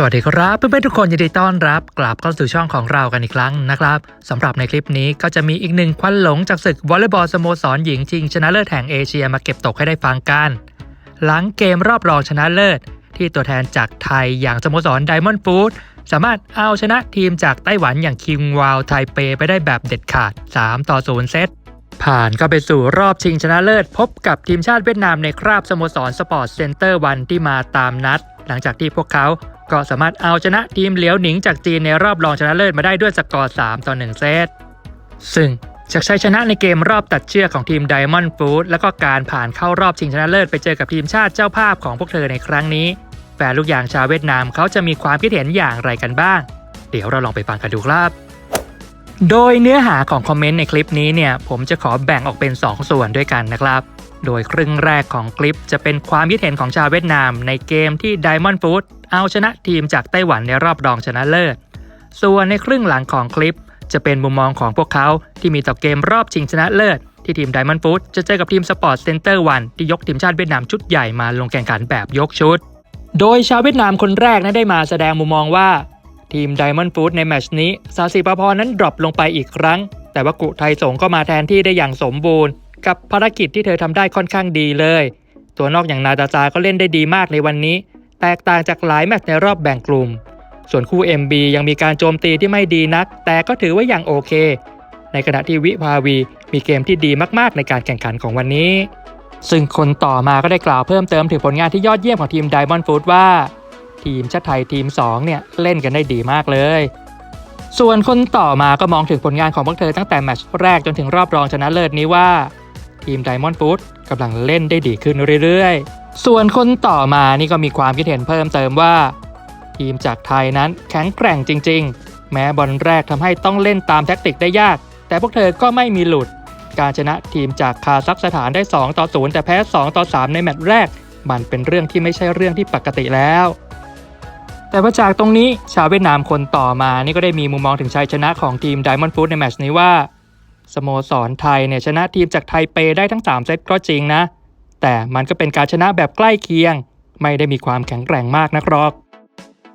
สวัสดีครับเพื่อนๆทุกคนยินดีต้อนรับกลับเข้าสู่ช่องของเรากันอีกครั้งนะครับสำหรับในคลิปนี้ก็จะมีอีกหนึ่งควันหลงจากศึกวอลเลย์บอลสโมสรหญิงชิงชนะเลิศแห่งเอเชียมาเก็บตกให้ได้ฟังกัน หลังเกมรอบรองชนะเลิศ ที่ตัวแทนจากไทยอย่างสโมสรไดมอนด์ฟูดสามารถเอาชนะทีมจากไต้หวันอย่างคิงวาวไทเปไปได้แบบเด็ดขาด 3 ต่อ 0 เซตผ่านก็ไปสู่รอบชิงชนะเลิศ พบกับทีมชาติเวียดนามในคราบสโมสรสปอร์ตเซ็นเตอร์วันที่มาตามนัด หลังจากที่พวกเขา ก็สามารถเอาชนะทีมเหลียวหนิงจากจีนในรอบรองชนะเลิศมาได้ด้วยสกอร์3ต่อ1เซต ซึ่งจากชัยชนะในเกมรอบตัดเชือกของทีม Diamond Food แล้วก็การผ่านเข้ารอบชิงชนะเลิศไปเจอกับทีมชาติเจ้าภาพของพวกเธอในครั้งนี้แฟนลูกยางชาวเวียดนามเขาจะมีความคิดเห็นอย่างไรกันบ้าง เดี๋ยวเราลองไปฟังกันดูครับ โดยเนื้อหาของคอมเมนต์ในคลิปนี้เนี่ยผมจะขอแบ่งออกเป็น 2 ส่วนด้วยกันนะครับ โดยครึ่งแรกของคลิปจะเป็นความคิดเห็นของชาวเวียดนามในเกมที่ Diamond Food เอาชนะทีมจากไต้หวันในรอบรองชนะเลิศ ส่วนในครึ่งหลังของคลิป จะเป็นมุมมองของพวกเขาที่มีต่อเกมรอบชิงชนะเลิศ ที่ทีม Diamond Food จะเจอกับทีม Sport Center 1ที่ยกทีมชาติเวียดนามชุดใหญ่มาลงแข่งขันแบบยกชุด โดยชาวเวียดนามคนแรกนั้นได้มาแสดงมุมมองว่าทีม Diamond Food ในแมชนี้ซาซิปาพรนั้นดรอปลงไปอีกครั้ง แต่ว่ากุไทยสงก็มาแทนที่ได้อย่างสมบูรณ์ กับภารกิจที่เธอทำได้ค่อนข้างดีเลย ตัวนอกอย่างนาตาซาก็เล่นได้ดีมากในวันนี้ แตกต่างจากหลายแมตช์ในรอบแบ่งกลุ่ม ส่วนคู่ MB ยังมีการโจมตีที่ไม่ดีนัก แต่ก็ถือว่ายังโอเค ในขณะที่วิภาวีมีเกมที่ดีมากๆในการแข่งขันของวันนี้ ซึ่งคนต่อมาก็ได้กล่าวเพิ่มเติมถึงผลงานที่ยอดเยี่ยมของทีม Diamond Food ว่า ทีมชาติไทยทีม 2 เนี่ยเล่นกันได้ดีมากเลยส่วนคนต่อมาก็มองถึงผลงานของพวกเธอตั้งแต่แมตช์แรกจนถึงรอบรองชนะเลิศนี้ว่า ทีม Diamond Food กำลังเล่นได้ดีขึ้นเรื่อยๆ ส่วนคนต่อมานี่ก็มีความคิดเห็นเพิ่มเติมว่า ทีมจากไทยนั้นแข็งแกร่งจริง ๆ แม้บอลแรกทำให้ต้องเล่นตามแท็กติกได้ยาก แต่พวกเธอก็ไม่มีหลุด การชนะทีมจากคาซัคสถานได้ 2 ต่อ 0 แต่แพ้ 2 ต่อ 3 ในแมตช์แรก มันเป็นเรื่องที่ไม่ใช่เรื่องที่ปกติแล้วแต่ว่าจากตรงนี้ชาวเวียดนามคนต่อมานี่ก็ได้มีมุมมองถึงชัยชนะของทีม Diamond Food ในแมตช์นี้ว่า สโมสรไทยเนี่ยชนะทีมจากไทเปได้ทั้ง 3 เซตก็จริงนะ แต่มันก็เป็นการชนะแบบใกล้เคียง ไม่ได้มีความแข็งแกร่งมากนักหรอก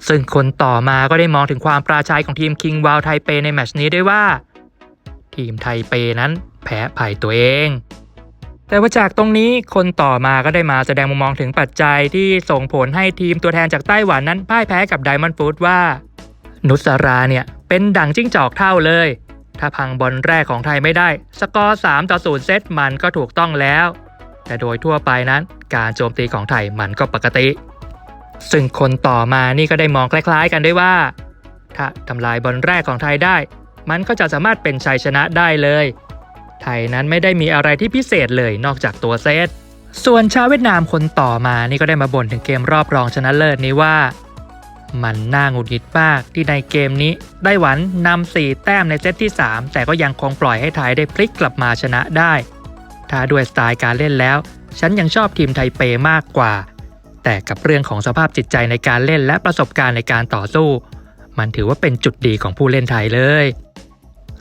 ซึ่งคนต่อมาก็ได้มองถึงความปราชัยของทีมคิงวาวไทเปในแมชนี้ด้วยว่า ทีมไทเปนั้นแพ้ภัยตัวเอง แต่ว่าจากตรงนี้คนต่อมาก็ได้มาแสดงมุมมองถึงปัจจัยที่ส่งผลให้ทีมตัวแทนจากไต้หวันนั้นพ่ายแพ้กับไดมอนด์ฟูดว่า นุสราเนี่ยเป็นดั่งจิ้งจอกเท่าเลย ถ้าพังบอลแรกของไทยไม่ได้ สกอร์ 3 ต่อ 0 เซตมันก็ถูกต้องแล้ว แต่โดยทั่วไปนั้น การโจมตีของไทยมันก็ปกติ ซึ่งคนต่อมานี่ก็ได้มองคล้ายๆ กันด้วยว่า ถ้าทำลายบอลแรกของไทยได้ มันก็จะสามารถเป็นชัยชนะได้เลย ไทยนั้นไม่ได้มีอะไรที่พิเศษเลยนอกจากตัวเซตส่วนชาวเวียดนามคนต่อมานี่ก็ได้มาบ่นถึงเกมรอบรองชนะเลิศนี้ว่า มันน่าหงุดหงิดมากที่ในเกมนี้ไต้หวันนำ4แต้มในเซตที่ 3 แต่ก็ยังคงปล่อยให้ไทยได้พลิกกลับมาชนะได้ ถ้าด้วยสไตล์การเล่นแล้ว ฉันยังชอบทีมไทเปมากกว่า แต่กับเรื่องของสภาพจิตใจในการเล่นและประสบการณ์ในการต่อสู้ มันถือว่าเป็นจุดดีของผู้เล่นไทยเลย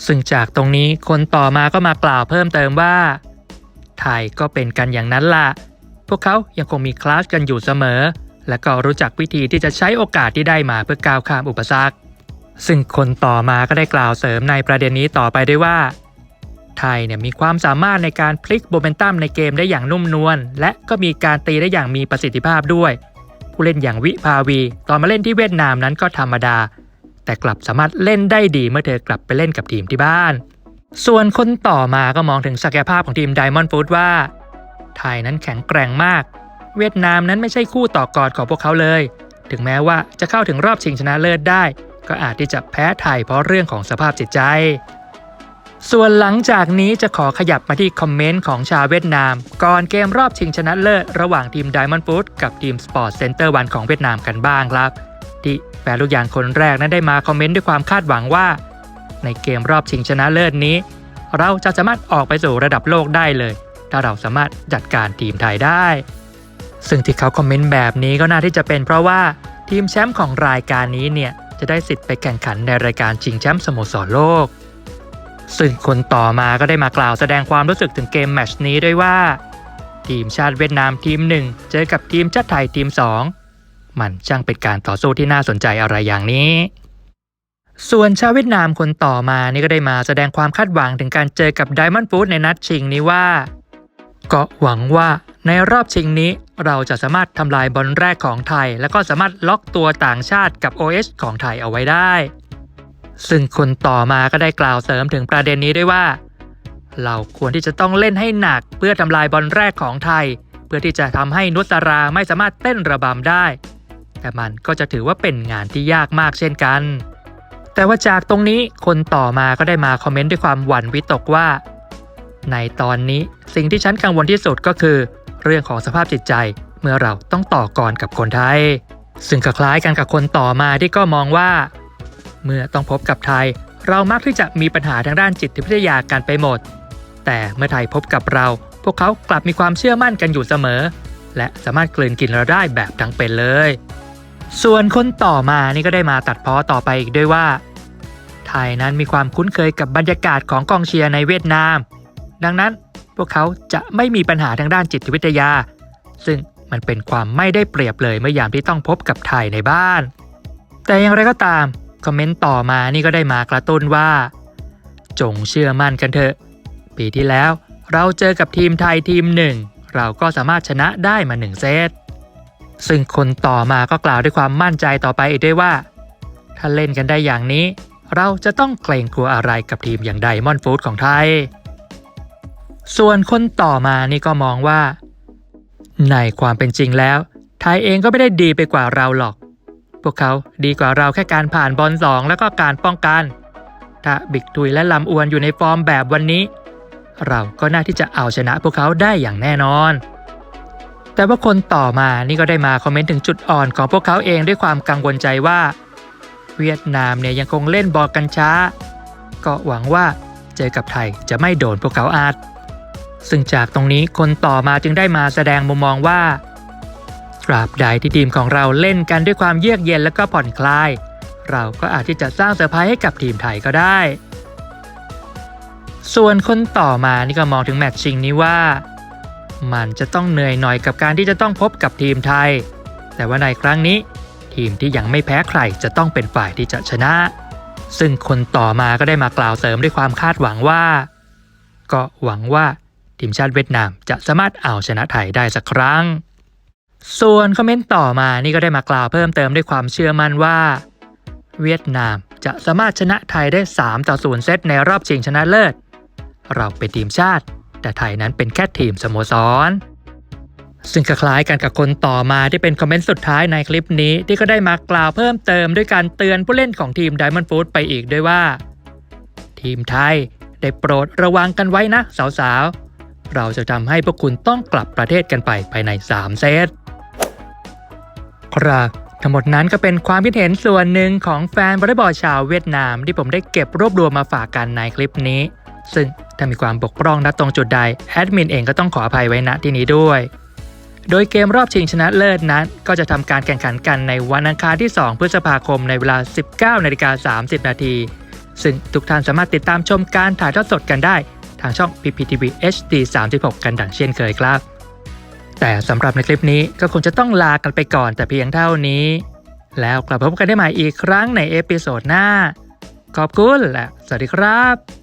ซึ่งจากตรงนี้คนต่อมาก็มากล่าวเพิ่มเติมว่า ไทยก็เป็นกันอย่างนั้นล่ะ พวกเขายังคงมีคลาสกันอยู่เสมอ และก็รู้จักวิธีที่จะใช้โอกาสที่ได้มาเพื่อก้าวข้ามอุปสรรค ซึ่งคนต่อมาก็ได้กล่าวเสริมในประเด็นนี้ต่อไปด้วยว่า ไทยเนี่ยมีความสามารถในการพลิกโมเมนตัมในเกมได้อย่างนุ่มนวลและก็มีการตีได้อย่างมีประสิทธิภาพด้วย ผู้เล่นอย่างวิภาวี ตอนมาเล่นที่เวียดนามนั้นก็ธรรมดา แต่กลับสามารถเล่นได้ดีเมื่อเธอกลับไปเล่นกับทีมที่บ้าน ส่วนคนต่อมาก็มองถึงศักยภาพของทีม Diamond Food ว่า ไทยนั้นแข็งแกร่งมาก เวียดนามนั้นไม่ใช่คู่ต่อกอดของพวกเขาเลย ถึงแม้ว่าจะเข้าถึงรอบชิงชนะเลิศได้ ก็อาจที่จะแพ้ไทยเพราะเรื่องของสภาพจิตใจ ส่วนหลังจากนี้จะขอขยับมาที่คอมเมนต์ของชาวเวียดนาม ก่อนเกมรอบชิงชนะเลิศระหว่างทีม Diamond Food กับทีม Sport Center 1ของเวียดนามกันบ้างครับ ที่แฟนลูกยางคนแรกนั้นได้มาคอมเมนต์ด้วยความคาดหวังว่า ในเกมรอบชิงชนะเลิศนี้ เราจะสามารถออกไปสู่ระดับโลกได้เลย ถ้าเราสามารถจัดการทีมไทยได้ ซึ่งที่เขาคอมเมนต์แบบนี้ก็น่าที่จะเป็นเพราะว่าทีมแชมป์ของรายการนี้เนี่ยจะได้สิทธิ์ไปแข่งขันในรายการชิงแชมป์สโมสรโลก ซึ่งคนต่อมาก็ได้มากล่าวแสดงความรู้สึกถึงเกมแมชนี้ด้วยว่า ทีมชาติเวียดนามทีมหนึ่งเจอกับทีมชาติไทยทีม 2 มันช่างเป็นการต่อสู้ที่น่าสนใจอะไรอย่างนี้ ส่วนชาวเวียดนามคนต่อมานี่ก็ได้มาแสดงความคาดหวังถึงการเจอกับ Diamond Food ในนัดชิงนี้ว่าก็หวังว่า ในรอบชิงนี้เราจะสามารถทำลายบอลแรกของไทย แล้วก็สามารถล็อกตัวต่างชาติกับ OH ของไทยเอาไว้ได้ ซึ่งคนต่อมาก็ได้กล่าวเสริมถึงประเด็นนี้ด้วยว่า เราควรที่จะต้องเล่นให้หนักเพื่อทำลายบอลแรกของไทย เพื่อที่จะทำให้นุสราไม่สามารถเต้นระบำได้ แต่มันก็จะถือว่าเป็นงานที่ยากมากเช่นกัน แต่ว่าจากตรงนี้คนต่อมาก็ได้มาคอมเมนต์ด้วยความหวั่นวิตกว่า ในตอนนี้สิ่งที่ฉันกังวลที่สุดก็คือ เรื่องของสภาพจิตใจเมื่อเราต้องต่อกรกับคนไทย ซึ่งคล้ายกันกับคนต่อมาที่ก็มองว่า เมื่อต้องพบกับไทย เรามักที่จะมีปัญหาทางด้านจิตวิทยากันไปหมด แต่เมื่อไทยพบกับเรา พวกเขากลับมีความเชื่อมั่นกันอยู่เสมอ และสามารถกลืนกินเราได้แบบทั้งเป็นเลย ส่วนคนต่อมานี่ก็ได้มาตัดพ้อต่อไปอีกด้วยว่า ไทยนั้นมีความคุ้นเคยกับบรรยากาศของกองเชียร์ในเวียดนาม ดังนั้น พวกเขาจะไม่มีปัญหาทางด้านจิตวิทยา ซึ่งมันเป็นความไม่ได้เปรียบเลยเมื่อยามที่ต้องพบกับไทยในบ้าน แต่อย่างไรก็ตาม คอมเมนต์ต่อมานี่ก็ได้มากระตุ้นว่า จงเชื่อมั่นกันเถอะ ปีที่แล้วเราเจอกับทีมไทยทีมหนึ่ง เราก็สามารถชนะได้มาหนึ่งเซต ซึ่งคนต่อมาก็กล่าวด้วยความมั่นใจต่อไปอีกด้วยว่า ถ้าเล่นกันได้อย่างนี้ เราจะต้องเกรงกลัวอะไรกับทีมอย่างไดมอนด์ฟูดของไทย ส่วนคนต่อมานี่ก็มองว่า ในความเป็นจริงแล้ว ไทยเองก็ไม่ได้ดีไปกว่าเราหรอก พวกเขาดีกว่าเราแค่การผ่านบอลสองแล้วก็การป้องกันถ้าบิกตุยและลำอวนอยู่ในฟอร์มแบบวันนี้ เราก็น่าที่จะเอาชนะพวกเขาได้อย่างแน่นอน แต่ว่าคนต่อมานี่ก็ได้มาคอมเมนต์ถึงจุดอ่อนของพวกเขาเองด้วยความกังวลใจว่า เวียดนามเนี่ยยังคงเล่นบอลกันช้า ก็หวังว่าเจอกับไทยจะไม่โดนพวกเขาอาด ซึ่งจากตรงนี้คนต่อมาจึงได้มาแสดงมุมมองว่าตราบใดที่ทีมของเราเล่นกันด้วยความเยือกเย็นและก็ผ่อนคลาย เราก็อาจที่จะสร้างเซอร์ไพรส์ให้กับทีมไทยก็ได้ ส่วนคนต่อมานี่ก็มองถึงแมตช์ชิงนี้ว่า มันจะต้องเหนื่อยหน่อยกับการที่จะต้องพบกับทีมไทย แต่ว่าในครั้งนี้ ทีมที่ยังไม่แพ้ใครจะต้องเป็นฝ่ายที่จะชนะ ซึ่งคนต่อมาก็ได้มากล่าวเสริมด้วยความคาดหวังว่า ก็หวังว่า ทีมชาติเวียดนามจะสามารถเอาชนะไทยได้สักครั้ง ส่วนคอมเมนต์ต่อมานี่ก็ได้มากล่าวเพิ่มเติมด้วยความเชื่อมั่นว่า เวียดนามจะสามารถชนะไทยได้ 3 ต่อ 0 เซตในรอบชิงชนะเลิศ เราเป็นทีมชาติ แต่ไทยนั้นเป็นแค่ทีมสโมสร ซึ่งคล้ายกันกับคนต่อมาที่เป็นคอมเมนต์สุดท้ายในคลิปนี้ที่ก็ได้มากล่าวเพิ่มเติมด้วยการเตือนผู้เล่นของทีม Diamond Food ไปอีกด้วยว่า ทีมไทยได้โปรดระวังกันไว้นะสาวๆ เราจะทำให้พวกคุณต้องกลับประเทศกันไปภายใน 3 เซต ครับทั้งหมดนั้นก็เป็นความคิดเห็นส่วนหนึ่งของแฟนวอลเลย์บอลชาวเวียดนามที่ผมได้เก็บรวบรวมมาฝากกันในคลิปนี้ ซึ่งถ้ามีความบกพร่องณตรงจุดใดแอดมินเองก็ต้องขออภัยไว้ณที่นี้ด้วย โดยเกมรอบชิงชนะเลิศนั้น ก็จะทำการแข่งขันกันในวันอังคารที่ 2 พฤษภาคมในเวลา 19นาฬิกา30 นาทีซึ่งทุกท่านสามารถติดตามชมการถ่ายทอดสดกันได้ ทางช่อง PPTV HD 36 กันดังเช่นเคยครับ แต่สำหรับในคลิปนี้ก็คงจะต้องลากันไปก่อนแต่เพียงเท่านี้ แล้วกลับพบกันได้ใหม่อีกครั้งในเอพิโซดหน้า ขอบคุณและสวัสดีครับ